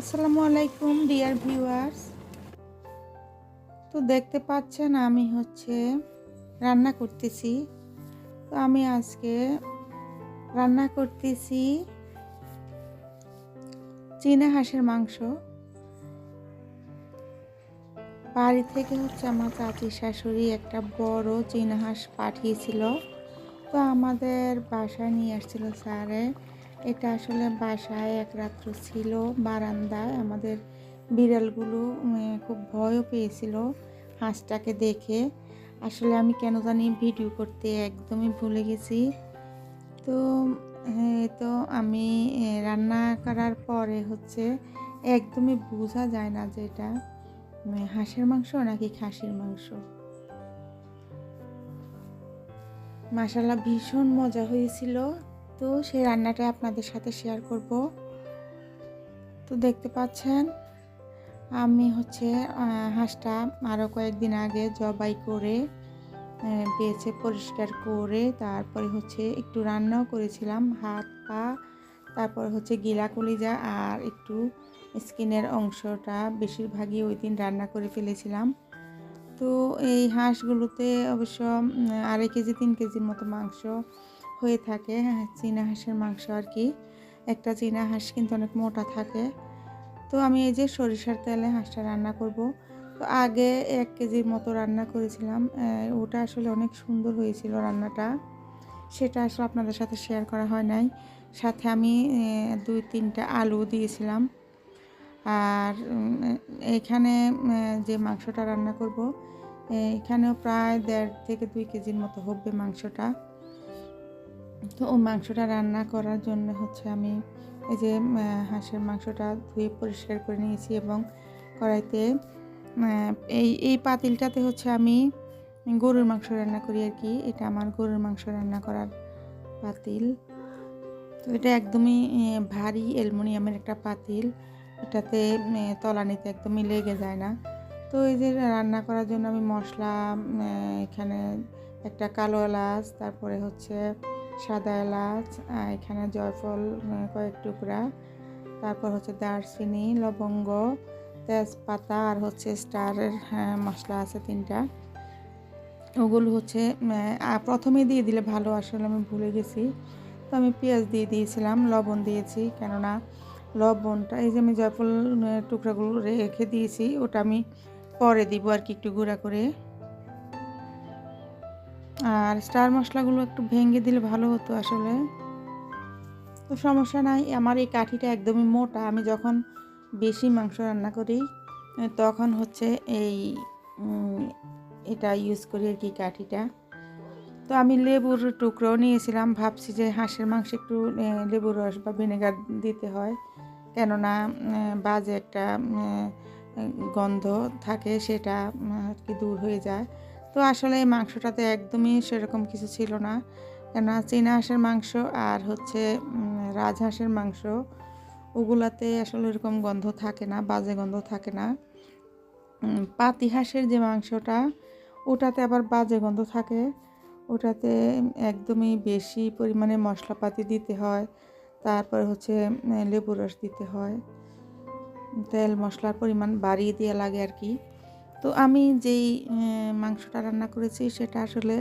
আসসালামু আলাইকুম dear viewers তো দেখতে পাচ্ছেন, আমি হচ্ছে রান্না করতেছি। তো আমি আজকে রান্না করতেছি চীনা হাঁসের মাংস। বাড়ি থেকে হচ্ছে আমার চাচি শাশুড়ি একটা বড় চীনা হাঁস পাঠিয়েছিল। তো আমাদের বাসায় নিয়ে আসছিল স্যারে। এটা আসলে বাসায় এক রাত্র ছিল, বারান্দায় আমাদের বিড়ালগুলো খুব ভয়ও পেয়েছিল হাঁসটাকে দেখে। আসলে আমি কেন জানি ভিডিও করতে একদমই ভুলে গেছি। তো তো আমি রান্না করার পরে হচ্ছে একদমই বোঝা যায় না যে এটা হাঁসের মাংস নাকি খাসির মাংস। মাসাল্লাহ ভীষণ মজা হয়েছিল। তো সেই রান্নাটা আপনাদের সাথে শেয়ার করব। তো দেখতে পাচ্ছেন, আমি হচ্ছে হাঁসটা আরও কয়েকদিন আগে জবাই করে বেছে পরিষ্কার করে, তারপরে হচ্ছে একটু রান্নাও করেছিলাম, হাত, পা, তারপর হচ্ছে গিলা কলিজা আর একটু স্কিনের অংশটা বেশিরভাগই ওই দিন রান্না করে ফেলেছিলাম। তো এই হাঁসগুলোতে অবশ্য আড়াই কেজি, তিন কেজির মতো মাংস হয়ে থাকে। হ্যাঁ চীনা হাঁসের মাংস আর কি। একটা চীনা হাঁস কিন্তু অনেক মোটা থাকে। তো আমি এই যে সরিষার তেলে হাঁসটা রান্না করব। তো আগে এক কেজির মতো রান্না করেছিলাম। ওটা আসলে অনেক সুন্দর হয়েছিল রান্নাটা। সেটা আসলে আপনাদের সাথে শেয়ার করা হয় নাই। সাথে আমি দুই তিনটা আলু দিয়েছিলাম। আর এখানে যে মাংসটা রান্না করব এখানেও প্রায় দেড় থেকে দুই কেজির মতো হবে মাংসটা। তো ওই মাংসটা রান্না করার জন্য হচ্ছে আমি এই যে হাঁসের মাংসটা ধুয়ে পরিষ্কার করে নিয়েছি এবং কড়াইতে এই এই পাতিলটাতে হচ্ছে আমি গরুর মাংস রান্না করি আর কি। এটা আমার গরুর মাংস রান্না করার পাতিল। তো এটা একদমই ভারী অ্যালুমিনিয়ামের একটা পাতিল। এটাতে তলানিতে একদমই লেগে যায় না। তো এই যে রান্না করার জন্য আমি মশলা এখানে একটা কালো এলাচ, তারপরে হচ্ছে সাদা এলাচ এখানে জয়ফল কয়েক টুকরা। তারপর হচ্ছে দারচিনি লবঙ্গ তেজপাতা আর হচ্ছে স্টারের হ্যাঁ, মশলা আছে তিনটা। ওগুলো হচ্ছে প্রথমে দিয়ে দিলে ভালো আসলে আমি ভুলে গেছি। তো আমি পেঁয়াজ দিয়ে দিয়েছিলাম লবণ দিয়েছি কেননা লবণটা এই যে আমি জয়ফল টুকরাগুলো রেখে দিয়েছি ওটা আমি পরে দিব আর কি একটু গুঁড়া করে। আর স্টার মশলাগুলো একটু ভেঙে দিলে ভালো হতো আসলে। তো সমস্যা নাই, আমার এই কাঠিটা একদমই মোটা। আমি যখন বেশি মাংস রান্না করি, তখন হচ্ছে এই এটা ইউজ করি আর কি কাঠিটা। তো আমি লেবুর টুকরোও নিয়েছিলাম, ভাবছি যে হাঁসের মাংস একটু লেবুর রস বা ভিনেগার দিতে হয়। কেননা বাজে একটা গন্ধ থাকে, সেটা আর কি দূর হয়ে যায়। তো আসলে এই মাংসটাতে একদমই সেরকম কিছু ছিল না। কেননা চীনা হাঁসের মাংস আর হচ্ছে রাজহাঁসের মাংস, ওগুলাতে আসলে এরকম গন্ধ থাকে না, বাজে গন্ধ থাকে না। পাতি হাঁসের যে মাংসটা, ওটাতে আবার বাজে গন্ধ থাকে। ওটাতে একদমই বেশি পরিমাণে মশলাপাতি দিতে হয়। তারপর হচ্ছে লেবু রস দিতে হয়। তেল মশলার পরিমাণ বাড়িয়ে দেওয়া লাগে আর কি। তো আমি যেই মাংসটা রান্না করেছি সেটা আসলে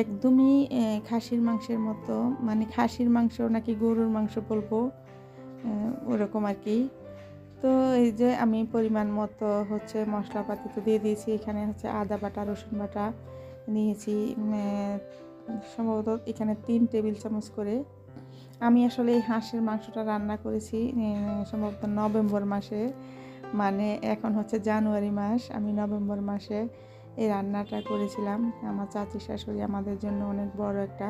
একদমই খাসির মাংসের মতো মানে খাসির মাংস নাকি গরুর মাংস বলব ওরকম আর কি তো এই যে আমি পরিমাণ মতো হচ্ছে মশলাপাতি তো দিয়ে দিয়েছি, এখানে হচ্ছে আদা বাটা, রসুন বাটা নিয়েছি সম্ভবত এখানে তিন টেবিল চামচ করে। আমি আসলে এই হাঁসের মাংসটা রান্না করেছি সম্ভবত নভেম্বর মাসে। মানে এখন হচ্ছে জানুয়ারি মাস, আমি নভেম্বর মাসে এই রান্নাটা করেছিলাম। আমার চাচি শাশুড়ি আমাদের জন্য অনেক বড় একটা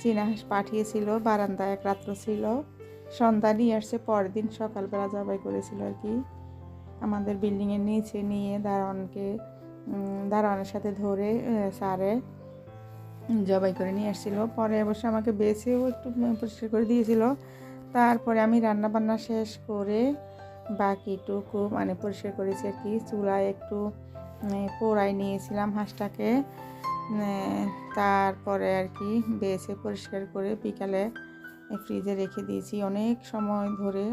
চীনা হাঁস পাঠিয়েছিল বারান্দায় এক রাত্র ছিল। সন্ধ্যা নিয়ে আসছে, পরের দিন সকালবেলা জবাই করেছিল আর কি। আমাদের বিল্ডিংয়ের নিচে নিয়ে দারোয়ানকে দারোয়ানের সাথে ধরে সারে জবাই করে নিয়ে আসছিল। পরে অবশ্য আমাকে বেছেও একটু পরিষ্কার করে দিয়েছিল। তারপরে আমি রান্না বান্না শেষ করে বাকিটুকু মানে পরিষ্কার করেছি আর কি। চুলায় একটু পোড়াই নিয়েছিলাম হাঁসটাকে। তারপরে আর কি বেছে পরিষ্কার করে বিকালে ফ্রিজে রেখে দিয়েছি। অনেক সময় ধরে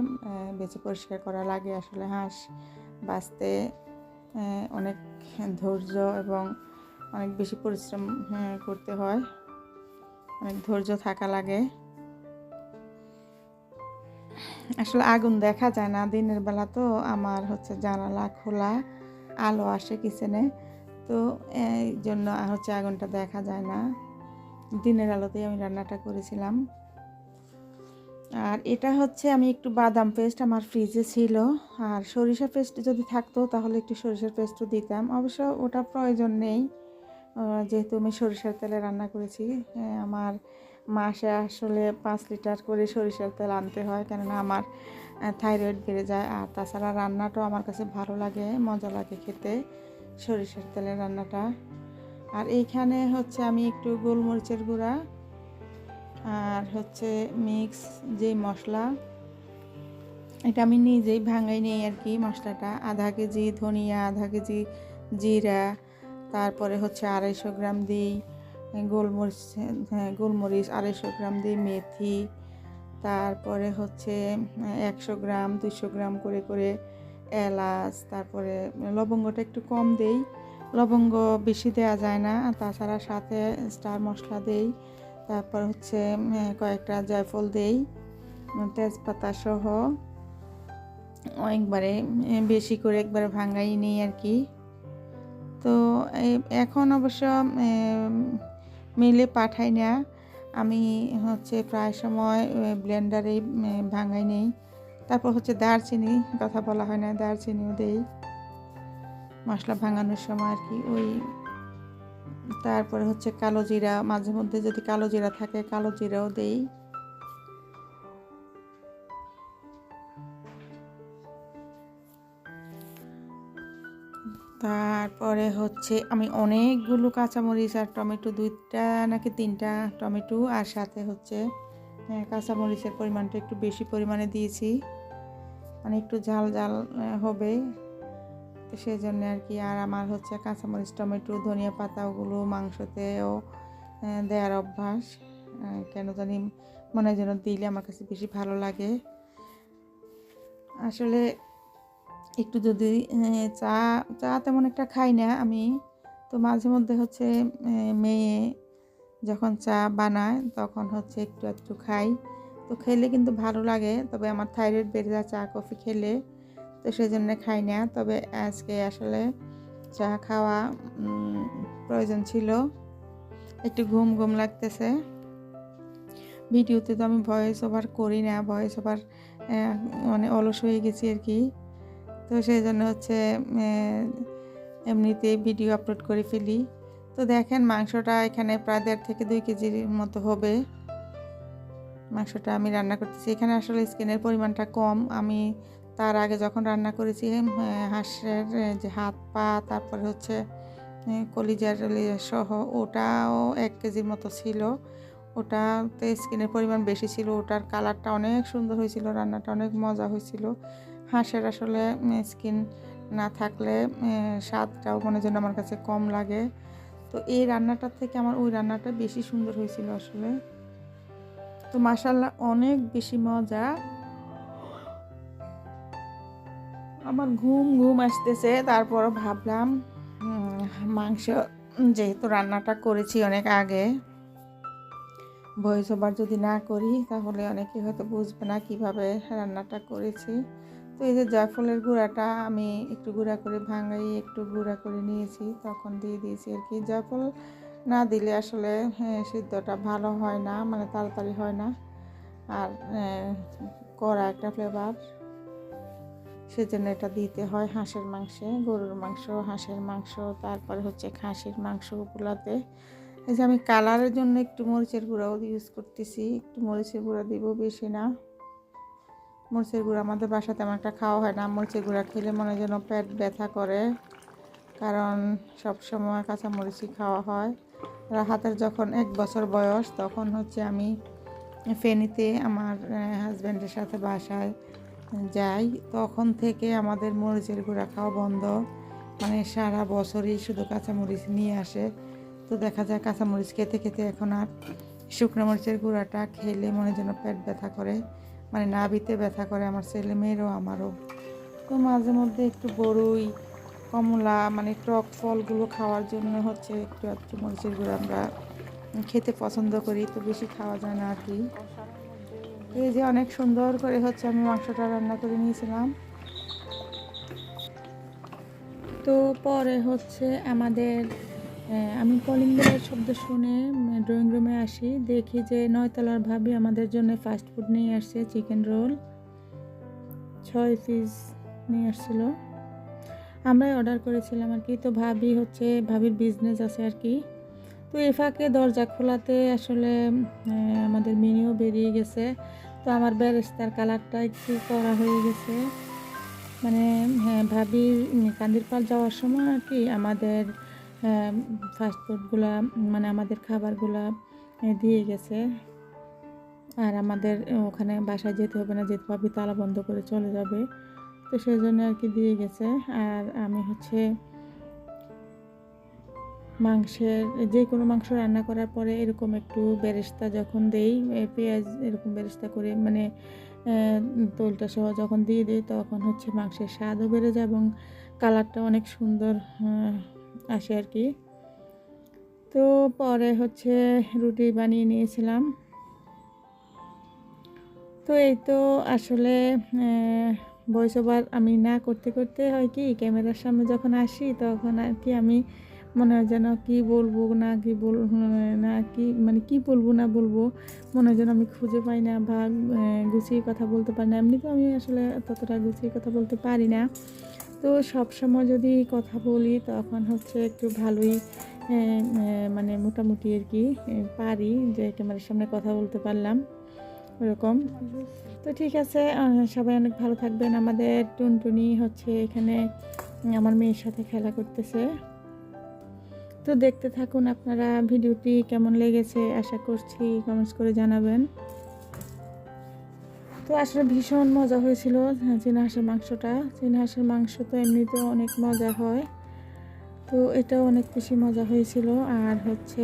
বেছে পরিষ্কার করা লাগে আসলে হাঁস বাঁচতে। অনেক ধৈর্য এবং অনেক বেশি পরিশ্রম করতে হয়। অনেক ধৈর্য থাকা লাগে। আসলে আগুন দেখা যায় না। দিনের বেলা তো আমার হচ্ছে জানালা খোলা, আলো আসে কিচেনে। তো এই জন্য হচ্ছে আগুনটা দেখা যায় না। দিনের আলোতেই আমি রান্নাটা করেছিলাম। আর এটা হচ্ছে আমি একটু বাদাম পেস্ট আমার ফ্রিজে ছিল। আর সরিষা পেস্ট যদি থাকতো তাহলে একটু সরিষার পেস্টও দিতাম। অবশ্য ওটা প্রয়োজন নেই। যেহেতু আমি সরিষার তেলে রান্না করেছি আমার মাসে আসলে পাঁচ লিটার করে সরিষার তেল আনতে হয়, কেননা আমার থাইরয়েড বেড়ে যায়। আর তাছাড়া রান্নাটাও আমার কাছে ভালো লাগে, মজা লাগে খেতে, সরিষার তেলের রান্নাটা। আর এইখানে হচ্ছে আমি একটু গোলমরিচের গুঁড়া, আর হচ্ছে মিক্স যে মশলা, এটা আমি নিজেই ভাঙাই নেই আর কি মশলাটা। আধা কেজি ধনিয়া, আধা কেজি জিরা, তারপরে হচ্ছে আড়াইশো গ্রাম দিই। গোলমরিচ হ্যাঁ গোলমরিচ আড়াইশো গ্রাম দিই মেথি, তারপরে হচ্ছে একশো গ্রাম দুশো গ্রাম করে করে এলাচ, তারপরে লবঙ্গটা একটু কম দেই। লবঙ্গ বেশি দেওয়া যায় না তাছাড়া সাথে স্টার মশলা দেই, তারপর হচ্ছে কয়েকটা জয়ফল দেই, তেজপাতা সহ। একবারে বেশি করে একবারে ভাঙাই নিই আর কি। তো এখন অবশ্য মিলে পাঠাই না। আমি হচ্ছে প্রায় সময় ব্লেন্ডারেই ভাঙাই নেই। তারপর হচ্ছে দারচিনি, কথা বলা হয় না, দারচিনিও দেই। মশলা ভাঙানোর সময় আর কি ওই, তারপরে হচ্ছে কালো জিরা মাঝে মধ্যে যদি কালো জিরা থাকে, কালো জিরাও দেই। তারপরে হচ্ছে আমি অনেকগুলো কাঁচামরিচ আর টমেটো দুইটা নাকি তিনটা টমেটো আর সাথে হচ্ছে কাঁচামরিচের পরিমাণটা একটু বেশি পরিমাণে দিয়েছি। মানে একটু ঝাল ঝাল হবে। সেই জন্য আর কি, আর আমার হচ্ছে কাঁচামরিচ, টমেটো, ধনিয়া পাতা ওগুলো মাংসতেও দেওয়ার অভ্যাস। কেন জানি মনে যেন দিলে আমার কাছে বেশি ভালো লাগে। আসলে একটু যদি চা চা তেমন একটা খাই না আমি। তো মাঝে মধ্যে হচ্ছে মেয়ে যখন চা বানায় তখন হচ্ছে একটু একটু খাই। তো খেলে কিন্তু ভালো লাগে, তবে আমার থাইরয়েড বেড়ে যায় চা, কফি খেলে। তো সেই জন্য খাই না, তবে আজকে আসলে চা খাওয়া প্রয়োজন ছিল। একটু ঘুম ঘুম লাগতেছে। ভিডিওতে তো আমি ভয়েস ওভার করি না ভয়েস ওভার মানে অলস হয়ে গেছি আর কি। তো সেই জন্য হচ্ছে এমনিতেই ভিডিও আপলোড করে ফেলি। তো দেখেন মাংসটা এখানে প্রায় দেড় থেকে দুই কেজির মতো হবে। মাংসটা আমি রান্না করতেছি। এখানে আসলে স্কিনের পরিমাণটা কম। আমি তার আগে যখন রান্না করেছি হাঁসের যে হাত পা, তারপরে হচ্ছে কলিজার সহ, ওটাও এক কেজির মতো ছিল। ওটাতে স্কিনের পরিমাণ বেশি ছিল। ওটার কালারটা অনেক সুন্দর হয়েছিল, রান্নাটা অনেক মজা হয়েছিল। হাঁসের আসলে স্কিন না থাকলে স্বাদটাও মনে যেন আমার কাছে কম লাগে। তো এই রান্নাটার থেকে আমার ওই রান্নাটা বেশি সুন্দর হয়েছিল আসলে। তো মাসাল্লাহ অনেক বেশি মজা। আমার ঘুম ঘুম আসতেছে, তারপরও ভাবলাম মাংস যেহেতু রান্নাটা করেছি অনেক আগে, ভয়েস ওভার যদি না করি, তাহলে অনেকে হয়তো বুঝবে না কীভাবে রান্নাটা করেছি। তো এই যে জয়ফলের গুঁড়াটা আমি একটু গুঁড়া করে ভাঙাই একটু গুঁড়া করে নিয়েছি তখন দিয়ে দিয়েছি আর কি। জয়ফল না দিলে আসলে হ্যাঁ, সিদ্ধটা ভালো হয় না মানে তাড়াতাড়ি হয় না। আর আহ, কড়া একটা ফ্লেভার সেজন্য এটা দিতে হয় হাঁসের মাংসে গরুর মাংস হাঁসের মাংস তারপরে হচ্ছে খাসির মাংস মাংসগুলোতে এই যে আমি কালারের জন্য একটু মরিচের গুঁড়াও ইউজ করতেছি একটু মরিচের গুঁড়া দিব বেশি না। মরিচের গুঁড়া। আমাদের বাসাতে আমার একটা খাওয়া হয় না। মরিচের গুঁড়া খেলে মনে যেন পেট ব্যথা করে। কারণ সব সময় কাঁচা মরিচই খাওয়া হয়। রাহাতের যখন এক বছর বয়স, তখন হচ্ছে আমি ফেনীতে আমার হাজব্যান্ডের সাথে বাসায় যাই। তখন থেকে আমাদের মরিচের গুঁড়া খাওয়া বন্ধ। মানে সারা বছরই শুধু কাঁচামরিচ নিয়ে আসে। তো দেখা যায় কাঁচামরিচ খেতে খেতে এখন আর শুকনো মরিচের গুঁড়াটা খেলে মনে যেন পেট ব্যথা করে। মানে নাভিতে ব্যথা করে আমার ছেলে মেয়েরও, আমারও। তো মাঝে মধ্যে একটু বড়ই কমলা মানে টক ফলগুলো খাওয়ার জন্য হচ্ছে একটু একটু মরিচের গুঁড়ো আমরা খেতে পছন্দ করি, তো বেশি খাওয়া যায় না আর কি। এই যে অনেক সুন্দর করে হচ্ছে আমি মাংসটা রান্না করে নিয়েছিলাম। তো পরে হচ্ছে আমাদের আমি কলিং বেলের শব্দ শুনে ড্রয়িং রুমে আসি। দেখি যে নয়তলার ভাবি আমাদের জন্য ফাস্ট ফুড নিয়ে আসছে চিকেন রোল ছয় পিস নিয়ে আসছিল। আমরাই অর্ডার করেছিলাম আর কি। তো ভাবি হচ্ছে, ভাবির বিজনেস আছে আর কি। তো এ ফাঁকে দরজা খোলাতে আসলে আমাদের মিনিও বেরিয়ে গেছে। তো আমার ব্যারেস্তার কালারটা একটু করা হয়ে গেছে। মানে হ্যাঁ ভাবির কান্দির পাল যাওয়ার সময় আর কি আমাদের ফাস্টফুডগুলা মানে আমাদের খাবারগুলা দিয়ে গেছে। আর আমাদের ওখানে বাসায় যেতে হবে না যেতে ভাবি তালা বন্ধ করে চলে যাবে। তো সেই জন্য আর কি দিয়ে গেছে। আর আমি হচ্ছে মাংসের যে কোনো মাংস রান্না করার পরে এরকম একটু বেরেস্তা যখন দেই পেঁয়াজ এরকম বেরেস্তা করে মানে তোলটা সহ যখন দিয়ে দিই তখন হচ্ছে মাংসের স্বাদও বেড়ে যায় এবং কালারটা অনেক সুন্দর আহ, আসে আর কি। তো পরে হচ্ছে রুটি বানিয়ে নিয়েছিলাম। তো এই তো আসলে ভয়েস ওভার আমি না করতে করতে হয় কি, ক্যামেরার সামনে যখন আসি তখন আর কি আমি মনে হয় যেন কী বলব না কি বল, না কি মানে কি বলব না বলব, মনে হয় যেন আমি খুঁজে পাই না বা গুছিয়ে কথা বলতে পারি না। এমনিতেও আমি আসলে ততটা গুছিয়ে কথা বলতে পারি না। তো সব সময় যদি কথা বলি, তখন হচ্ছে একটু ভালোই মানে মোটামুটি আর কি পারি যে ক্যামেরার সামনে কথা বলতে পারলাম ওরকম। তো ঠিক আছে সবাই অনেক ভালো থাকবেন। আমাদের টুনটুনি হচ্ছে এখানে, আমার মেয়ের সাথে খেলা করতেছে। তো দেখতে থাকুন আপনারা ভিডিওটি কেমন লেগেছে, আশা করছি কমেন্টস করে জানাবেন। তো আসলে ভীষণ মজা হয়েছিল চীনা হাঁসের মাংসটা। চীনা হাঁসের মাংস তো এমনিতেও অনেক মজা হয়। তো এটাও অনেক বেশি মজা হয়েছিল। আর হচ্ছে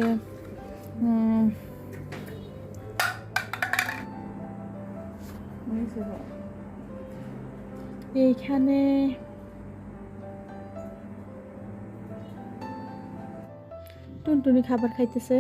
এইখানে টুনটুনি খাবার খাইতেছে।